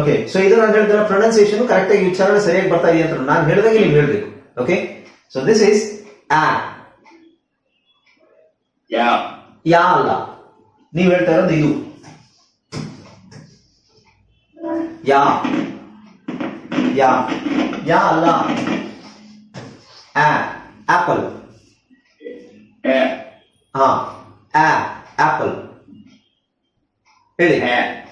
Okay so ಇದು ನಾನು ಹೇಳಿದ ಪ್ರೊನೌನ್ಸಿಯೇಷನ್ ಕರೆಕ್ಟ್ ಆಗಿ ಉಚ್ಚಾರಣೆ ಸರಿಯಾಗಿ ಬರ್ತಾ ಇದೆ ಅಂತ ನಾನು ಹೇಳಿದಾಗ ನೀವು ಹೇಳಬೇಕು. ಓಕೆ ಸೊ ದಿಸ್ ಇಸ್ ಆ. ಯಾ. ಯಾ ಅಲ್ಲ. ನೀವು ಹೇಳ್ತಾ ಇರೋದು ಇದು. ಯಾ. ಯಾ. ಯಾ ಅಲ್ಲ. ಆ. ಆಪಲ್ ಹಾ. ಆ. ಆಪಲ್ ಹೇಳಿ.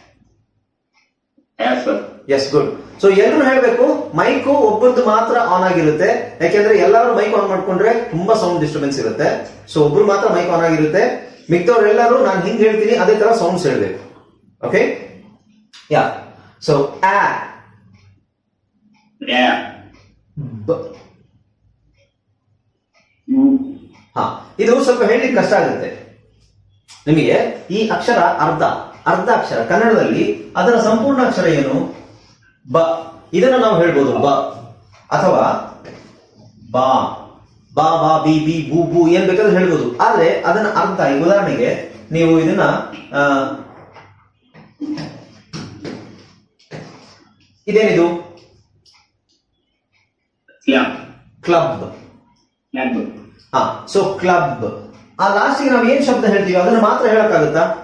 ಎಸ್ ಎಸ್ ಗುಡ್ ಸೊ ಎಲ್ಲರೂ ಹೇಳ್ಬೇಕು ಮೈಕ್ ಒಬ್ಬರದ್ದು ಮಾತ್ರ ಆನ್ ಆಗಿರುತ್ತೆ. ಯಾಕೆಂದ್ರೆ ಎಲ್ಲರೂ ಮೈಕ್ ಆನ್ ಮಾಡ್ಕೊಂಡ್ರೆ ತುಂಬಾ ಸೌಂಡ್ ಡಿಸ್ಟರ್ಬೆನ್ಸ್ ಇರುತ್ತೆ. ಸೊ ಒಬ್ರು ಮಾತ್ರ ಮೈಕ್ ಆನ್ ಆಗಿರುತ್ತೆ. ಮಿಕ್ದವ್ರೆಲ್ಲರೂ ನಾನು ಹಿಂಗ್ ಹೇಳ್ತೀನಿ ಅದೇ ತರ ಸೌಂಡ್ಸ್ ಹೇಳ್ಬೇಕು. ಓಕೆ ಯಾ ಸೊ ಆ ಹಾ. ಇದು ಸ್ವಲ್ಪ ಹೇಳಿ ಕಷ್ಟ ಆಗುತ್ತೆ. ನಿಮಗೆ ಈ ಅಕ್ಷರ ಅರ್ಧ. ಅರ್ಧ ಅಕ್ಷರ ಕನ್ನಡದಲ್ಲಿ ಅದರ ಸಂಪೂರ್ಣ ಅಕ್ಷರ ಏನು? ಬ. ಇದನ್ನು ನಾವು ಹೇಳ್ಬೋದು ಬ. ಅಥವಾ ಬಾ. ಬಾ ಬಾ ಬಿ ಬಿ ಬೂ ಬೂ ಏನ್ ಬೇಕಾದ್ರೂ ಹೇಳ್ಬೋದು. ಆದ್ರೆ ಅದನ್ನ ಅರ್ಥ ಈ ಉದಾಹರಣೆಗೆ ನೀವು ಇದನ್ನ ಇದೇನಿದು? ಕ್ಲಬ್. ಹಾ ಸೊ ಕ್ಲಬ್. ಆ ಲಾಸ್ಟಿಗೆ ನಾವು ಏನ್ ಶಬ್ದ ಹೇಳ್ತೀವಿ ಅದನ್ನ ಮಾತ್ರ ಹೇಳಕ್ಕಾಗುತ್ತಾ?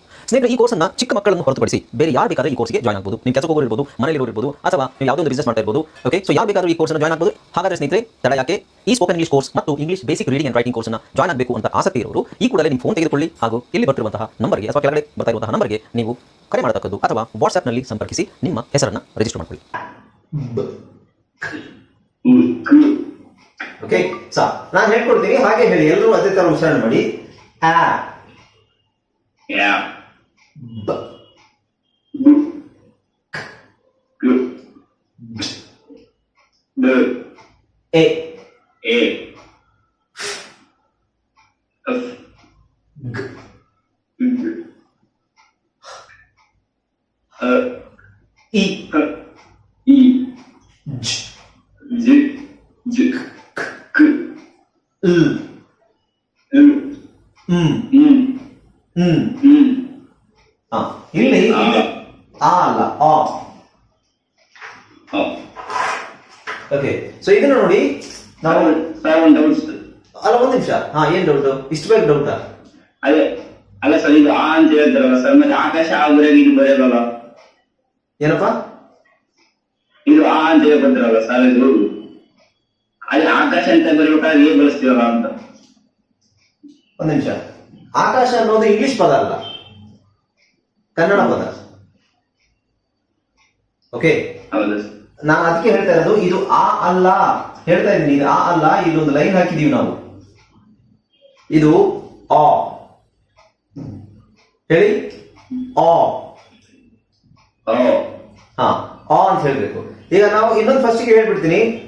ಸ್ನೇಹಿತರೆ ಈ ಕೋರ್ಸ್ನ ಚಿಕ್ಕ ಮಕ್ಕಳನ್ನು ಹೊರತುಪಡಿಸಿ ಬೇರೆ ಯಾರು ಬೇಕಾದ್ರೆ ಈ ಕೋರ್ಸ್ಗೆ ಜಾಯ್ನ್ ಆಗಬಹುದು ನೀವು ಕೆಲಸ ಹೋಗೋರು ಇರ್ಬೋದು ಮನೇಲಿ ಇರ್ಬೋದು ಅಥವಾ ನೀವು ಯಾವುದೋ ಒಂದು ಬಿಸ್ನೆಸ್ ಮಾಡ್ತಾ ಇರಬಹುದು ಓಕೆ ಸೊ ಯಾವ ಬೇಕಾದ್ರೂ ಈ ಕೋರ್ಸ್ ಜಾಯ್ನ್ ಆಗಬಹುದು ಹಾಗಾದ್ರೆ ಸ್ನೇಹಿತರೆ ತಡ ಯಾಕೆ? ಈ ಸ್ಪೋಕನ್ ಇಂಗ್ಲಿಷ್ ಕೋರ್ಸ್ ಮತ್ತು English basic reading and writing ಕೋರ್ಸ್ನ ಜಾಯ್ನ್ ಆಗಬೇಕು ಅಂತ ಆಸಕ್ತಿ ಇರೋರು ಈ ಕೂಡಲೇ ನಿಮ್ಮ ಫೋನ್ ತೆಗೆದುಕೊಳ್ಳಿ ಹಾಗೂ ಇಲ್ಲಿ ಬರ್ತಿರುವಂತಹ ನಂಬರ್ಗೆ ಅಥವಾ ಕೆಳಗಡೆ ಬರ್ತಾ ಇರುವಂತಹ ನಂಬರ್ಗೆ ನೀವು ಕರೆ ಮಾಡತಕ್ಕದ್ದು ಅಥವಾ ವಾಟ್ಸ್ಆಪ್ನಲ್ಲಿ ಸಂಪರ್ಕಿಸಿ ನಿಮ್ಮ ಹೆಸರನ್ನು ರಿಜಿಸ್ಟರ್ ಮಾಡಿಕೊಳ್ಳಿ. ಓಕೆ ಸಾ ನಾನು ಹೇಳ್ಕೊಡ್ತೀನಿ ಹಾಗೆ ಹೇಳಿ ಎಲ್ಲರೂ ಅದೇ ತರ ಉಚ್ಚಾರಣೆ ಮಾಡಿ. ಆ. ಯಾ ಬ ಬು ಕು ಬ ಎ ಎ ಎಫ್ ಗ್ ಗ್ ಅ ಇ ಹ ಇ ಜ್ ಜಿ ಜಿ ಕ ಲ್ ಎಲ್ ಹ್ಮ್ ಹ್ಮ್ ಹ್ಮ್ ಹ್ಮ್ ಹಾ ಇಲ್ಲಿ ಆ. ಇಲ್ಲಿ ಆ ಅಲ್ಲ ಆ ಹ ಓಕೆ ಸೊ ಇದನ್ನ ನೋಡಿ ನಾವು ಸೆವೆನ್ ಸೆವೆನ್ ಡೌಟ್ಸ್ ಅಲ್ಲ ಒಂದ್ ನಿಮಿಷ. ಹಾ ಏನ್ ಡೌಟ್ ಇಷ್ಟು ಬೇಗ ಡೌಟಾ ಅದೇ ಅಲ್ಲ ಸರ್ ಇದು ಆ ಅಂತ ಹೇಳ್ತಾರಲ್ಲ ಸರ್ ಮತ್ತೆ ಆಕಾಶ ಆಗ್ರಾಗ ಇದು ಬರೆಯಲ್ಲ ಏನಪ್ಪಾ? ಇದು ಆ ಅಂತ ಹೇಳ್ಕೊತಾರಲ್ಲ ಸರ್ ಇದು ಅದೇ ಆಕಾಶ ಅಂತ ಬರೀಬೇಕಾದ್ರೆ ಏನ್ ಬಳಸ್ತೀವಲ್ಲ ಅಂತ. ಒಂದ್ ನಿಮಿಷ. ಆಕಾಶ ಅನ್ನೋದು ಇಂಗ್ಲಿಷ್ ಪದ ಅಲ್ಲ. ಕನ್ನಡ ಪದ. ಓಕೆ ನಾನು ಅದಕ್ಕೆ ಹೇಳ್ತಾ ಇರೋದು ಇದು ಆ ಅಲ್ಲ. ಹೇಳ್ತಾ ಇದ್ದೀನಿ ಇದು ಆ ಅಲ್ಲ ಇದೊಂದು ಲೈನ್ ಹಾಕಿದೀವಿ ನಾವು. ಇದು ಆ. ಹೇಳಿ? ಆ. ಹಾ ಆ ಅಂತ ಹೇಳ್ಬೇಕು. ಈಗ ನಾವು ಇನ್ನೊಂದು ಫಸ್ಟಿಗೆ ಹೇಳ್ಬಿಡ್ತೀನಿ.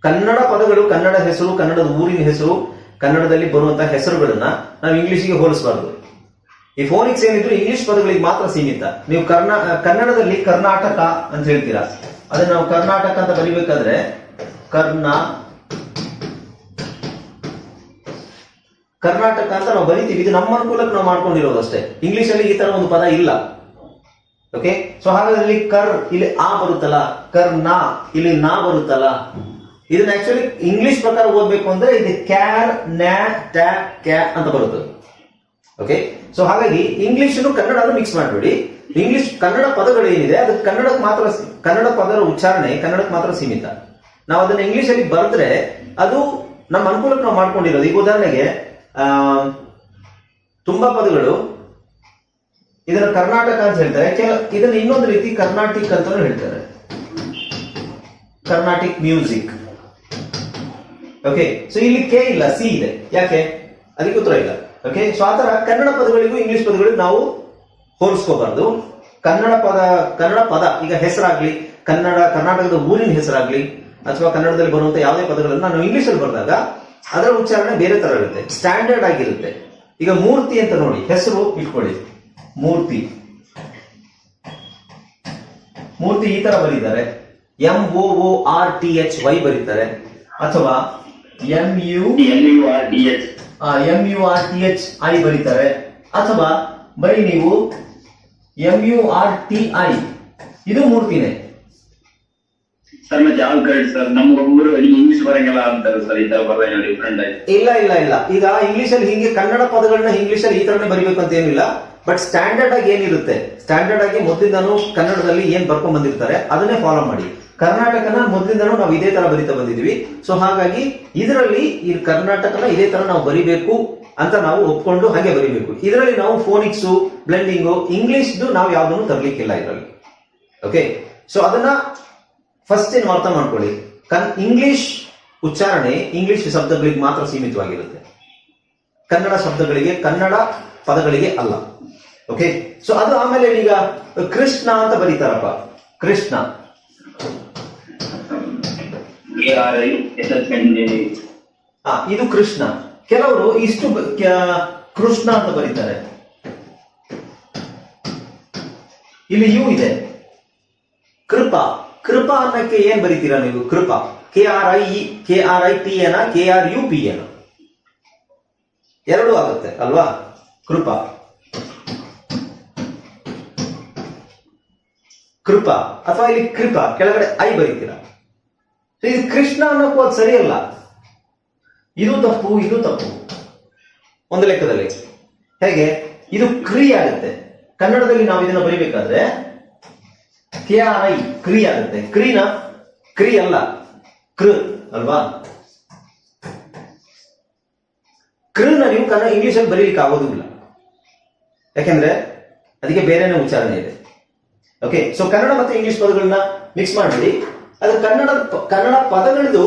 ಕನ್ನಡ ಪದಗಳು ಕನ್ನಡ ಹೆಸರು ಕನ್ನಡದ ಊರಿನ ಹೆಸರು ಕನ್ನಡದಲ್ಲಿ ಬರುವಂತಹ ಹೆಸರುಗಳನ್ನ ನಾವು ಇಂಗ್ಲಿಷ್ಗೆ ಹೋಲಿಸಬಾರ್ದು. ಈ ಫೋನಿಕ್ಸ್ ಏನಿದ್ರು ಇಂಗ್ಲಿಷ್ ಪದಗಳಿಗೆ ಮಾತ್ರ ಸೀಮಿತ. ನೀವು ಕರ್ನಾ ಕನ್ನಡದಲ್ಲಿ ಕರ್ನಾಟಕ ಅಂತ ಹೇಳ್ತೀರಾ. ಅದನ್ನ ನಾವು ಕರ್ನಾಟಕ ಅಂತ ಬರಿಬೇಕಾದ್ರೆ ಕರ್ನಾ ಕರ್ನಾಟಕ ಅಂತ ನಾವು ಬರಿತೀವಿ. ಇದು ನಮ್ಮ ಅನುಕೂಲಕ್ಕೆ ನಾವು ಮಾಡ್ಕೊಂಡಿರೋದು ಅಷ್ಟೇ. ಇಂಗ್ಲಿಷ್ ಅಲ್ಲಿ ಈ ತರ ಒಂದು ಪದ ಇಲ್ಲ. ಓಕೆ ಸೊ ಹಾಗಾದ್ರೆ ಕರ್, ಇಲ್ಲಿ ಆ ಬರುತ್ತಲ್ಲ. ಕರ್ ನಾ, ಇಲ್ಲಿ ನಾ ಬರುತ್ತಲ್ಲ. ಇದನ್ನ ಆಕ್ಚುಲಿ ಇಂಗ್ಲಿಷ್ ಪ್ರಕಾರ ಓದ್ಬೇಕು ಅಂದ್ರೆ ಇದು ಕ್ಯಾರ್, ನ್ಯಾ, ಟ್ಯಾ, ಕ್ಯಾ ಅಂತ ಬರುತ್ತೆ. ಓಕೆ ಸೊ ಹಾಗಾಗಿ ಇಂಗ್ಲಿಷ್ ಕನ್ನಡ ಮಿಕ್ಸ್ ಮಾಡಬೇಡಿ. ಇಂಗ್ಲಿಷ್ ಕನ್ನಡ ಪದಗಳು ಏನಿದೆ, ಅದು ಕನ್ನಡಕ್ಕೆ ಮಾತ್ರ ಕನ್ನಡ ಪದರ ಉಚ್ಚಾರಣೆ, ಕನ್ನಡಕ್ಕೆ ಮಾತ್ರ ಸೀಮಿತ. ನಾವು ಅದನ್ನ ಇಂಗ್ಲಿಷ್ ಅಲ್ಲಿ ಬರೆದ್ರೆ ಅದು ನಮ್ಮ ಅನುಕೂಲಕ್ಕೆ ನಾವು ಮಾಡ್ಕೊಂಡಿರೋದು. ಈಗ ಉದಾಹರಣೆಗೆ ತುಂಬಾ ಪದಗಳು. ಇದನ್ನ ಕರ್ನಾಟಕ ಅಂತ ಹೇಳ್ತಾರೆ. ಕೆಲ, ಇದನ್ನ ಇನ್ನೊಂದು ರೀತಿ ಕರ್ನಾಟಿಕ್ ಅಂತಾನೂ ಹೇಳ್ತಾರೆ. Carnatic music. ಓಕೆ ಸೊ ಇಲ್ಲಿ ಕೆ ಇಲ್ಲ, ಸಿ ಇದೆ. ಯಾಕೆ? ಅದಕ್ಕೆ ಉತ್ತರ ಇಲ್ಲ. ಓಕೆ ಸೊ ಆತರ ಕನ್ನಡ ಪದಗಳಿಗೂ ಇಂಗ್ಲಿಷ್ ಪದಗಳಿಗೂ ನಾವು ಹೋಲಿಸ್ಕೋಬಾರ್ದು. ಕನ್ನಡ ಪದ ಕನ್ನಡ ಪದ, ಈಗ ಹೆಸರಾಗ್ಲಿ, ಕನ್ನಡ, ಕರ್ನಾಟಕದ ಊರಿನ ಹೆಸರಾಗ್ಲಿ, ಅಥವಾ ಕನ್ನಡದಲ್ಲಿ ಬರುವಂತ ಯಾವುದೇ ಪದಗಳನ್ನು ನಾವು ಇಂಗ್ಲಿಷ್ ಅಲ್ಲಿ ಬರೆದಾಗ ಅದರ ಉಚ್ಚಾರಣೆ ಬೇರೆ ತರ ಇರುತ್ತೆ. ಸ್ಟ್ಯಾಂಡರ್ಡ್ ಆಗಿರುತ್ತೆ. ಈಗ ಮೂರ್ತಿ ಅಂತ ನೋಡಿ ಹೆಸರು ಇಟ್ಕೊಳ್ಳಿ. ಮೂರ್ತಿ. ಮೂರ್ತಿ ಈ ತರ ಬರೀತಾರೆ. M O O R T H Y ಬರೀತಾರೆ. ಅಥವಾ M U L U R T H M U R T H I ಬರೀತಾರೆ. ಅಥವಾ ಬರೀ ನೀವು M U R T I ಇದು ಮೂರ್ತಿನೇ. ಸರ್, ಮತ್ತೆ ಸರ್? ನಮ್ಗೊಬ್ಬರು ಇಂಗ್ಲಿಷ್ ಬರಂಗಿಲ್ಲ ಅಂತಾರೆ ಸರ್, ಈ ತರ ಡಿಫ್ರೆಂಟ್ ಇಲ್ಲ ಇಲ್ಲ ಇಲ್ಲ ಈಗ ಇಂಗ್ಲಿಷ್ ಅಲ್ಲಿ ಹಿಂಗೆ ಕನ್ನಡ ಪದಗಳನ್ನ ಇಂಗ್ಲಿಷ್ ಅಲ್ಲಿ ಈ ತರನೇ ಬರಿಬೇಕು ಅಂತ ಏನಿಲ್ಲ. ಬಟ್ ಸ್ಟ್ಯಾಂಡರ್ಡ್ ಆಗಿ ಏನಿರುತ್ತೆ? ಸ್ಟ್ಯಾಂಡರ್ಡ್ ಆಗಿ ಮೊದಲಿಂದಾನು ಕನ್ನಡದಲ್ಲಿ ಏನ್ ಬರ್ಕೊಂಡ್ ಬಂದಿರ್ತಾರೆ, ಅದನ್ನೇ ಫಾಲೋ ಮಾಡಿ. ಕರ್ನಾಟಕನ ಮೊದಲಿಂದಾನು ನಾವು ಇದೇ ತರ ಬರಿತಾ ಬಂದಿದ್ವಿ ಸೊ ಹಾಗಾಗಿ ಇದರಲ್ಲಿ ಈ ಕರ್ನಾಟಕನ ಇದೇ ತರ ನಾವು ಬರಿಬೇಕು ಅಂತ ನಾವು ಒಪ್ಕೊಂಡು ಹಾಗೆ ಬರಿಬೇಕು. ಇದರಲ್ಲಿ ನಾವು ಫೋನಿಕ್ಸ್ ಬ್ಲೆಂಡಿಂಗು ಇಂಗ್ಲಿಷ್ದು ನಾವು ಯಾವ್ದನ್ನು ತರ್ಲಿಕ್ಕಿಲ್ಲ ಇದರಲ್ಲಿ. ಓಕೆ ಸೊ ಅದನ್ನ ಫಸ್ಟ್ ಏನು ಅರ್ಥ ಮಾಡ್ಕೊಳ್ಳಿ? ಕನ್ ಇಂಗ್ಲಿಷ್ ಉಚ್ಚಾರಣೆ ಇಂಗ್ಲಿಷ್ ಶಬ್ದಗಳಿಗೆ ಮಾತ್ರ ಸೀಮಿತವಾಗಿರುತ್ತೆ. ಕನ್ನಡ ಶಬ್ದಗಳಿಗೆ, ಕನ್ನಡ ಪದಗಳಿಗೆ ಅಲ್ಲ. ಓಕೆ ಸೊ ಅದು ಆಮೇಲೆ ಈಗ ಕೃಷ್ಣ ಅಂತ ಬರೀತಾರಪ್ಪ. ಕೃಷ್ಣ. ಇದು ಕೃಷ್ಣ. ಕೆಲವರು ಇಷ್ಟು ಕೃಷ್ಣ ಅಂತ ಬರೀತಾರೆ. ಇಲ್ಲಿ ಯು ಇದೆ. ಕೃಪಾ. ಕೃಪಾ ಅನ್ನಕ್ಕೆ ಏನ್ ಬರೀತೀರಾ ನೀವು? Krupa. K R I K R I P N K R U P N ಎರಡೂ ಆಗುತ್ತೆ, ಅಲ್ವಾ? ಕೃಪಾ. ಕೃಪಾ. ಅಥವಾ ಇಲ್ಲಿ ಕೃಪಾ, ಕೆಳಗಡೆ ಐ ಬರೀತೀರಾ? ಇದು ಕೃಷ್ಣ ಅನ್ನೋಕ್ಕೂ ಅದು ಸರಿಯಲ್ಲ. ಇದು ತಪ್ಪು ಇದು ತಪ್ಪು. ಒಂದು ಲೆಕ್ಕದಲ್ಲಿ. ಹೇಗೆ? ಇದು ಕ್ರಿ ಆಗುತ್ತೆ. ಕನ್ನಡದಲ್ಲಿ ನಾವು ಇದನ್ನ ಬರಿಬೇಕಾದ್ರೆ ಕೆ ಕ್ರಿ ಆಗುತ್ತೆ. ಕ್ರೀನ ಕ್ರಿ ಅಲ್ಲ, ಕೃ ಅಲ್ವಾ? ಕೃನ ನೀವು ಕನ್ನಡ ಇಂಗ್ಲಿಷ್ ಅಲ್ಲಿ ಬರೀಲಿಕ್ಕೆ ಆಗೋದಿಲ್ಲ. ಯಾಕೆಂದ್ರೆ ಅದಕ್ಕೆ ಬೇರೆನೇ ಉಚ್ಚಾರಣೆ ಇದೆ. ಓಕೆ ಸೊ ಕನ್ನಡ ಮತ್ತೆ ಇಂಗ್ಲಿಷ್ ಪದಗಳನ್ನ ಮಿಕ್ಸ್ ಮಾಡಿ ಅದು ಕನ್ನಡ ಕನ್ನಡ ಪದಗಳದು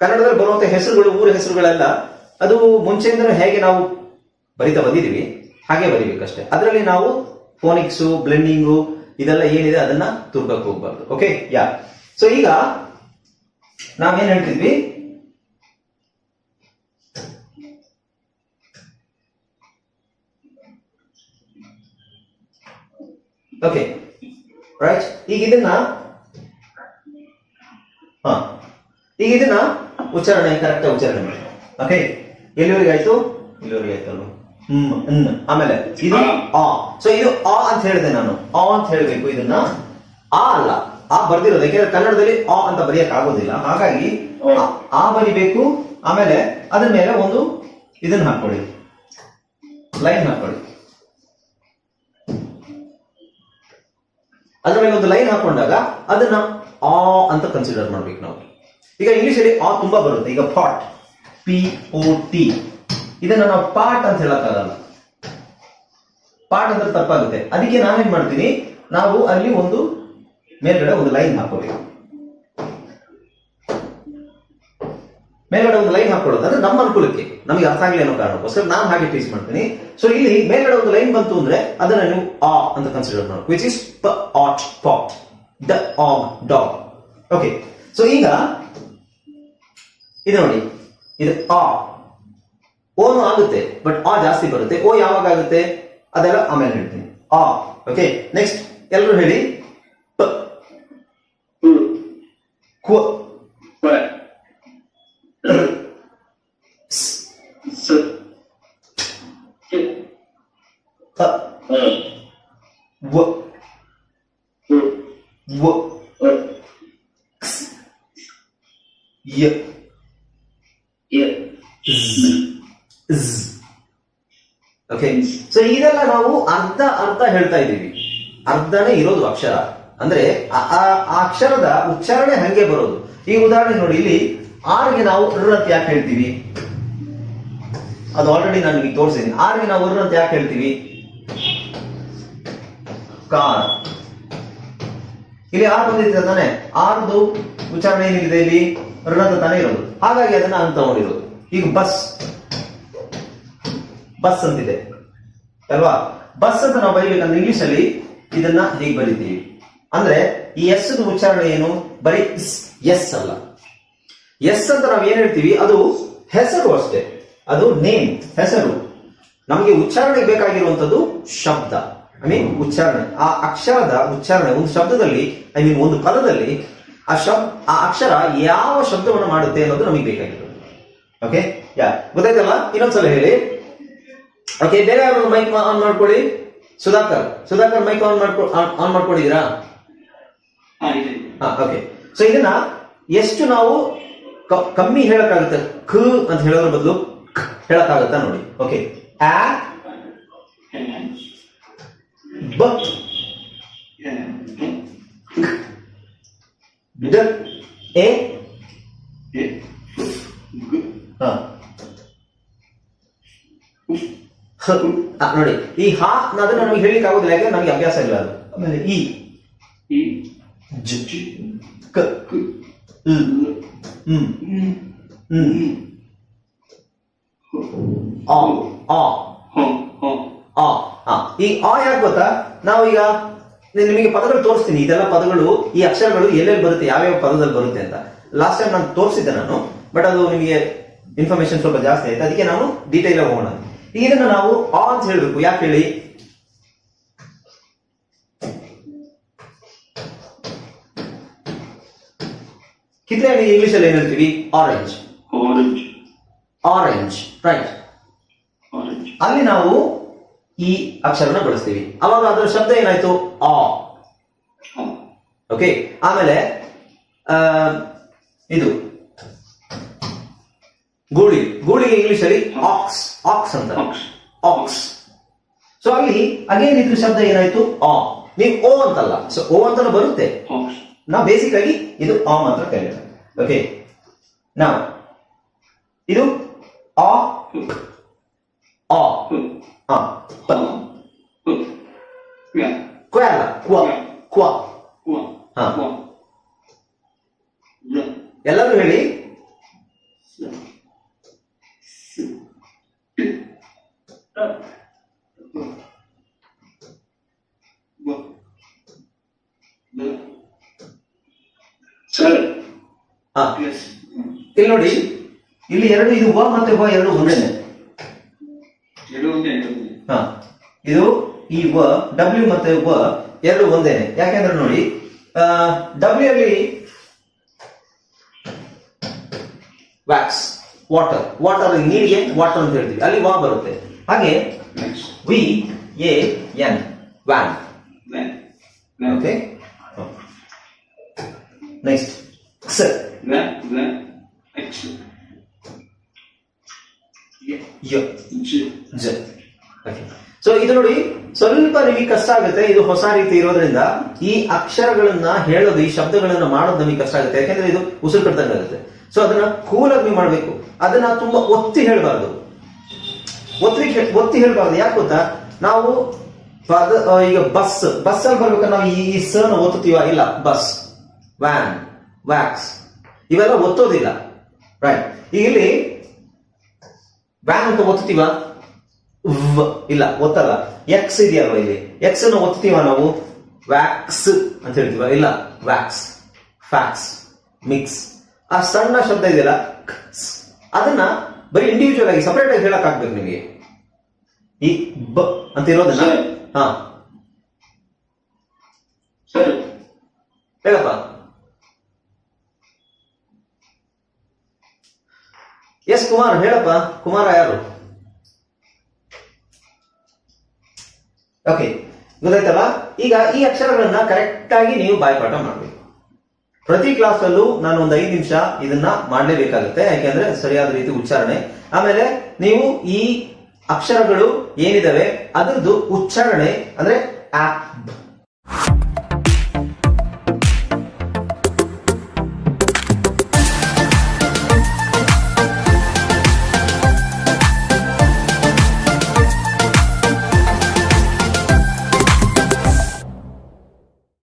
ಕನ್ನಡದಲ್ಲಿ ಬರುವಂತ ಹೆಸರುಗಳು, ಊರ ಹೆಸರುಗಳೆಲ್ಲ ಅದು ಮುಂಚೆಯಿಂದಲೂ ಹೇಗೆ ನಾವು ಬರಿತಾ ಬಂದಿದೀವಿ ಹಾಗೆ ಬರಿಬೇಕಷ್ಟೇ. ಅದರಲ್ಲಿ ನಾವು ಫೋನಿಕ್ಸು ಬ್ಲೆಂಡಿಂಗು ಇದೆಲ್ಲ ಏನಿದೆ ಅದನ್ನ ತುರ್ಗಕ್ಕೆ ಹೋಗ್ಬಾರ್ದು. ಓಕೆ ಯಾ ಸೊ ಈಗ ನಾವೇನ್ ಹೇಳ್ತಿದ್ವಿ? ಓಕೆ ರೈಟ್ ಈಗ ಇದನ್ನ ಹಾ. ಈಗ ಇದನ್ನ ಉಚ್ಚಾರಣೆ ಕರೆಕ್ಟ್ ಉಚ್ಚಾರಣೆ ಮಾಡಿ. ಓಕೆ ಎಲ್ಲಿವರೆಗೆ ಆಯ್ತು? ಇಲ್ಲಿವರೆಗೆ ಆಯ್ತಲ್ವ? ಹ್ಮ್. ಹ್ಮ್. ಆಮೇಲೆ ಇದು ಆ. ಸೊ ಇದು ಆ ಅಂತ ಹೇಳಿದೆ ನಾನು. ಆ ಅಂತ ಹೇಳಬೇಕು. ಇದನ್ನ ಆ ಅಲ್ಲ. ಆ ಬರ್ದಿರೋದು. ಯಾಕೆಂದ್ರೆ ಕನ್ನಡದಲ್ಲಿ ಆ ಅಂತ ಬರೆಯಕ್ ಆಗೋದಿಲ್ಲ. ಹಾಗಾಗಿ ಆ- ಬರಿಬೇಕು. ಆಮೇಲೆ ಅದ್ರ ಮೇಲೆ ಒಂದು ಇದನ್ನ ಹಾಕೊಳ್ಳಿ ಲೈನ್ ಹಾಕೊಳ್ಳಿ ಅದ್ರ ಮೇಲೆ ಒಂದು ಲೈನ್ ಹಾಕೊಂಡಾಗ ಅದನ್ನ ಆ ಅಂತ ಕನ್ಸಿಡರ್ ಮಾಡ್ಬೇಕು ನಾವು. ಈಗ ಇಂಗ್ಲಿಷ್ ಅಲ್ಲಿ ಆ ತುಂಬಾ ಬರುತ್ತೆ. ಈಗ ಪಾಟ್ ಪಿ ಓ ಟಿ ಇದನ್ನ ನಾವು ಪಾಟ್ ಅಂತ ಹೇಳಕ್ಕಾಗಲ್ಲ. ಪಾಟ್ ಅಂದ್ರೆ ತಪ್ಪಾಗುತ್ತೆ. ಅದಕ್ಕೆ ನಾವೇನ್ ಮಾಡ್ತೀನಿ ನಾವು ಅಲ್ಲಿ ಒಂದು ಮೇಲ್ಗಡೆ ಒಂದು ಲೈನ್ ಹಾಕೋಬೇಕು ಮೇಲ್ಗಡೆ ಒಂದು ಲೈನ್ ಹಾಕೊಳ್ಳೋದು ಅಂದ್ರೆ ನಮ್ಮ ಅನುಕೂಲಕ್ಕೆ. ನಮಗೆ ಅರ್ಥ ಆಗಲಿ ಅನ್ನೋ ಕಾರಣಕ್ಕೋಸ್ಕರ ನಾನು ಹಾಗೆ ಟೀಸ್ ಮಾಡ್ತೀನಿ. ಸೊ ಇಲ್ಲಿ ಮೇಲ್ಗಡೆ ಒಂದು ಲೈನ್ ಬಂತು ಅಂದ್ರೆ ಅದನ್ನ ನೀವು ಆ ಅಂತ ಕನ್ಸಿಡರ್ ಮಾಡಬೇಕು ವಿಚ್ ಇಸ್ ಪ ಆಟ್ ಪಾಟ್ ದ ಆಗ್ ಡಾಗ್ ಓಕೆ ಸೊ ಈಗ, ಇದು ನೋಡಿ. ಇದು ಆ. ಓನು ಆಗುತ್ತೆ ಬಟ್ ಆ ಜಾಸ್ತಿ ಬರುತ್ತೆ. ಓ ಯಾವಾಗ ಆಗುತ್ತೆ? ಅದೆಲ್ಲ ಆಮೇಲೆ ಹೇಳ್ತೀನಿ. ಆ ಓಕೆ ನೆಕ್ಸ್ಟ್ ಎಲ್ಲರೂ ಹೇಳಿ. ಪ. ಟು ಕ್ವ ಪ. ರ್, ಸ್, ಸ. ಟಿ ಹ, ಅ ವ. ಉ ವ. ಅ ಯ ಎ ಓಕೆ ಸೊ ಇದೆಲ್ಲ ನಾವು ಅರ್ಧ ಅರ್ಧ ಹೇಳ್ತಾ ಇದ್ದೀವಿ. ಅರ್ಧನೇ ಇರೋದು ಅಕ್ಷರ. ಅಂದ್ರೆ ಆ- ಅಕ್ಷರದ ಉಚ್ಚಾರಣೆ ಹಂಗೆ ಬರೋದು. ಈ ಉದಾಹರಣೆ ನೋಡಿ, ಇಲ್ಲಿ ಆರ್ಗೆ ನಾವು ಅಂತ ಯಾಕೆ ಹೇಳ್ತೀವಿ? ಅದು ಆಲ್ರೆಡಿ ನಾನು ನಿಮಗೆ ತೋರಿಸಿದ್ದೀನಿ. ಆರ್ಗೆ ನಾವು ಅಂತ ಯಾಕೆ ಹೇಳ್ತೀವಿ? ಕಾರ್. ಇಲ್ಲಿ ಆರ್ ಬಂದಿರ್ತದೆ ತಾನೆ. ಆರ್ದು ಉಚ್ಚಾರಣೆ ಏನಿದೆ ಇಲ್ಲಿ? ಋಣ ತಾನೇ ಇರೋದು. ಹಾಗಾಗಿ ಅದನ್ನ ಅಂತ ತಗೊಂಡಿರೋದು ಈಗ ಬಸ್. ಬಸ್ ಅಂತಿದೆ. ಅಲ್ವಾ? ಬಸ್ ಅಂತ ನಾವು ಬರೀಬೇಕಂದ್ರೆ ಇಂಗ್ಲಿಷ್ ಅಲ್ಲಿ ಇದನ್ನ ಹೀಗೆ ಬರಿತೀವಿ. ಅಂದ್ರೆ ಈ ಎಸ್ ಉಚ್ಚಾರಣೆ ಏನು? ಬರೀ ಎಸ್ ಅಲ್ಲ. ಎಸ್ ಅಂತ ನಾವು ಏನ್ ಹೇಳ್ತೀವಿ? ಅದು ಹೆಸರು ಅಷ್ಟೇ. ಅದು ನೇಮ್, ಹೆಸರು. ನಮಗೆ ಉಚ್ಚಾರಣೆ ಬೇಕಾಗಿರುವಂತದ್ದು ಶಬ್ದ. ಐ ಮೀನ್ ಉಚ್ಚಾರಣೆ. ಆ ಅಕ್ಷರದ ಉಚ್ಚಾರಣೆ, ಒಂದು ಶಬ್ದದಲ್ಲಿ ಐ ಮೀನ್ ಒಂದು ಪದದಲ್ಲಿ, ಆ ಶಬ್, ಆ ಅಕ್ಷರ ಯಾವ ಶಬ್ದವನ್ನು ಮಾಡುತ್ತೆ ಅನ್ನೋದು ನಮಗೆ ಬೇಕಾಗಿರೋದು. ಓಕೆ ಯಾ ಗೊತ್ತಾಯ್ತಲ್ಲ? ಇನ್ನೊಂದ್ಸಲ ಹೇಳಿ. ಓಕೆ ಬೇರೆ ಯಾರು ಮೈಕ್ ಆನ್ ಮಾಡ್ಕೊಳ್ಳಿ? ಸುಧಾಕರ್. ಸುಧಾಕರ್ ಮೈಕ್ ಆನ್ ಮಾಡ್ಕೊ ಆನ್ ಮಾಡ್ಕೊಂಡಿದ್ದೀರಾ? ಹಾ ಓಕೆ ಸೊ ಇದನ್ನ ಎಷ್ಟು ನಾವು ಕಮ್ಮಿ ಹೇಳಕ್ಕಾಗುತ್ತೆ? ಕ ಅಂತ ಹೇಳೋದ್ರ ಬದಲು ಹೇಳಕ್ಕಾಗತ್ತಾ ನೋಡಿ. ಓಕೆ ಆ ಬ. ಡ ಎ. ಹಾ. ನೋಡಿ ಈ ಹಾ ಅನ್ನೋದು ನಮಗೆ ಹೇಳಲಿಕ್ಕೆ ಆಗೋದಿಲ್ಲ ಯಾಕೆ ನಮಗೆ ಅಭ್ಯಾಸ ಇಲ್ಲ ಅದು. ಆಮೇಲೆ ಈ. ಜ ಕ ಲ್ ಹ್ಮ್. ಹ್ಮ್. ಆ ಆ. ಆ ಈ ಆ ಯಾಕೆ ಗೊತ್ತಾ? ನಾವು ಈಗ ನಿಮಗೆ ಪದಗಳು ತೋರಿಸ್ತೀನಿ. ಇದೆಲ್ಲ ಪದಗಳು ಈ ಅಕ್ಷರಗಳು ಎಲ್ಲೆಲ್ಲಿ ಬರುತ್ತೆ ಯಾವ್ಯಾವ ಪದದಲ್ಲಿ ಬರುತ್ತೆ ಅಂತ. ಲಾಸ್ಟ್ ಟೈಮ್ ನಾನು ತೋರಿಸಿದ್ದೆ ನಾನು ಬಟ್ ಅದು ನಿಮಗೆ ಇನ್ಫಾರ್ಮೇಶನ್ ಸ್ವಲ್ಪ ಜಾಸ್ತಿ ಆಯ್ತು. ಅದಕ್ಕೆ ನಾನು ಡೀಟೇಲ್ ಹೋಗೋಣ ಈಗ ಇದನ್ನ ನಾವು ಆ ಅಂತ ಹೇಳಬೇಕು. ಯಾಕೆ ಹೇಳಿ? ಹಣ್ಣಿಗೆ ಇಂಗ್ಲಿಷ್ ಅಲ್ಲಿ ಏನ್ ಹೇಳ್ತೀವಿ ಆರೆಂಜ್ ಆರೆಂಜ್ ಆರೆಂಜ್ ರೈಟ್ ಅಲ್ಲಿ ನಾವು ಈ ಅಕ್ಷರನ ಬಳಸ್ತೀವಿ. ಅವಾಗ ಅದರ ಶಬ್ದ ಏನಾಯ್ತು? ಆ. ಓಕೆ ಆಮೇಲೆ ಇದು. ಗೂಳಿ ಗೂಳಿಗೆ ಇಂಗ್ಲಿಷ್ ಅಲ್ಲಿ ಆಕ್ಸ್ ಆಕ್ಸ್ ಅಂತ. ಆಕ್ಸ್ ಸೊ ಅಲ್ಲಿ ಅಗೇನ್ ಇದ್ರ ಶಬ್ದ ಏನಾಯ್ತು? ಆ. ನೀವು ಓ ಅಂತಲ್ಲ. ಸೊ ಓ ಅಂತ ಬರುತ್ತೆ. ನಾ ನಾವು ಬೇಸಿಕ್ ಆಗಿ ಇದು ಆ ಮಾತ್ರ ಕರೀತಾರೆ ಓಕೆ ನಾ ಇದು ಆ ಆ ಆ ಪ- ಕ್ವ. ಅಲ್ಲ. ಕ್ವ. ಕ್ವ. ಹಾ. ಎಲ್ಲರೂ ಹೇಳಿ. ಸರ್ ಹಾ ಇಲ್ಲಿ ನೋಡಿ ಇಲ್ಲಿ ಎರಡು ಇದು ವ ಮತ್ತೆ ವ ಎರಡು ಒಂದೇನೆ. ಎರಡು ಎರಡು ಒಂದೇ. ಹಾ. ಇದು ಈ ವ ಡಬ್ಲ್ಯೂ ಮತ್ತೆ ವ ಎರಡು ಒಂದೇನೆ. ಯಾಕೆಂದ್ರೆ ನೋಡಿ ಡಬ್ಲ್ಯೂ ಅಲ್ಲಿ ವ್ಯಾಕ್ಸ್ ವಾಟರ್ ವಾಟರ್ ನೀರಿಗೆ ವಾಟರ್ ಅಂತ ಹೇಳ್ತೀವಿ. ಅಲ್ಲಿ ವಾ ಬರುತ್ತೆ. ಹಾಗೆ V A N van okay next sir so ಇದು ನೋಡಿ ಸ್ವಲ್ಪ ನಿಮಗೆ ಕಷ್ಟ ಆಗುತ್ತೆ. ಇದು ಹೊಸ ರೀತಿ ಇರೋದ್ರಿಂದ ಈ ಅಕ್ಷರಗಳನ್ನ ಹೇಳೋದು ಈ ಶಬ್ದಗಳನ್ನ ಮಾಡೋದು ನಮಗೆ ಕಷ್ಟ ಆಗುತ್ತೆ. ಯಾಕಂದ್ರೆ ಇದು ಉಸಿರು ಕಟ್ಟದಂಗೆ ಆಗುತ್ತೆ. ಸೊ ಅದನ್ನ ಕೂಲಾಗಿ ನೀವು ಮಾಡಬೇಕು. ಅದನ್ನ ತುಂಬಾ ಒತ್ತಿ ಹೇಳಬಾರ್ದು. ಒತ್ತಿ ಒತ್ತಿ ಹೇಳ್ಬಾರ್ದು. ಯಾಕೆ ಗೊತ್ತಾ? ನಾವು ಪದ ಈಗ ಬಸ್ ಬಸ್ ಅಲ್ಲಿ ಬರ್ಬೇಕಾದ್ರೆ ನಾವು ಈ ಈ ಸ ಒತ್ತೀವ ಇಲ್ಲ. ಬಸ್ ವ್ಯಾನ್ ವ್ಯಾಕ್ಸ್ ಇವೆಲ್ಲ ಒತ್ತೋದಿಲ್ಲ. ರೈಟ್ ಈಗ ಇಲ್ಲಿ ವ್ಯಾನ್ ಅಂತ ಒತ್ತುತ್ತೀವ? ವ್ ಇಲ್ಲ. ಒತ್ತಲ್ಲ. ಎಕ್ಸ್ ಇದೆಯಲ್ವ ಇಲ್ಲಿ? ಎಕ್ಸ್ ಅನ್ನು ಒತ್ತೀವ ನಾವು? ವ್ಯಾಕ್ಸ್ ಅಂತ ಹೇಳ್ತೀವ? ಇಲ್ಲ. ವ್ಯಾಕ್ಸ್ ಫ್ಯಾಕ್ಸ್ ಮಿಕ್ಸ್ ಆ ಸಣ್ಣ ಶಬ್ದ ಇದೆಯಲ್ಲ? ಅದನ್ನ ಬರೀ ಇಂಡಿವಿಜುವಲ್ ಆಗಿ ಸಪರೇಟ್ ಆಗಿ ಹೇಳಕ್ ಆಗ್ಬೇಕು ನಿಮಗೆ. ಈ ಬ ಅಂತ ಇರೋದನ್ನ. ಹಾ. ಹೇಳಪ್ಪ. ಎಸ್ ಕುಮಾರ್ ಹೇಳಪ್ಪ. ಕುಮಾರ ಯಾರು? ಓಕೆ ಗೊತ್ತಾಯ್ತಲ್ಲ? ಈಗ ಈ ಅಕ್ಷರಗಳನ್ನ ಕರೆಕ್ಟ್ ಆಗಿ ನೀವು ಬಾಯ್ಪಾಠ ಮಾಡಬೇಕು. ಪ್ರತಿ ಕ್ಲಾಸ್ ಅಲ್ಲೂ ನಾನು ಒಂದು ಐದು ನಿಮಿಷ ಇದನ್ನ ಮಾಡಲೇಬೇಕಾಗುತ್ತೆ. ಯಾಕೆಂದ್ರೆ ಸರಿಯಾದ ರೀತಿ ಉಚ್ಚಾರಣೆ. ಆಮೇಲೆ ನೀವು ಈ ಅಕ್ಷರಗಳು ಏನಿದಾವೆ, ಅದರದ್ದು ಉಚ್ಚಾರಣೆ ಅಂದ್ರೆ ಆಪ್.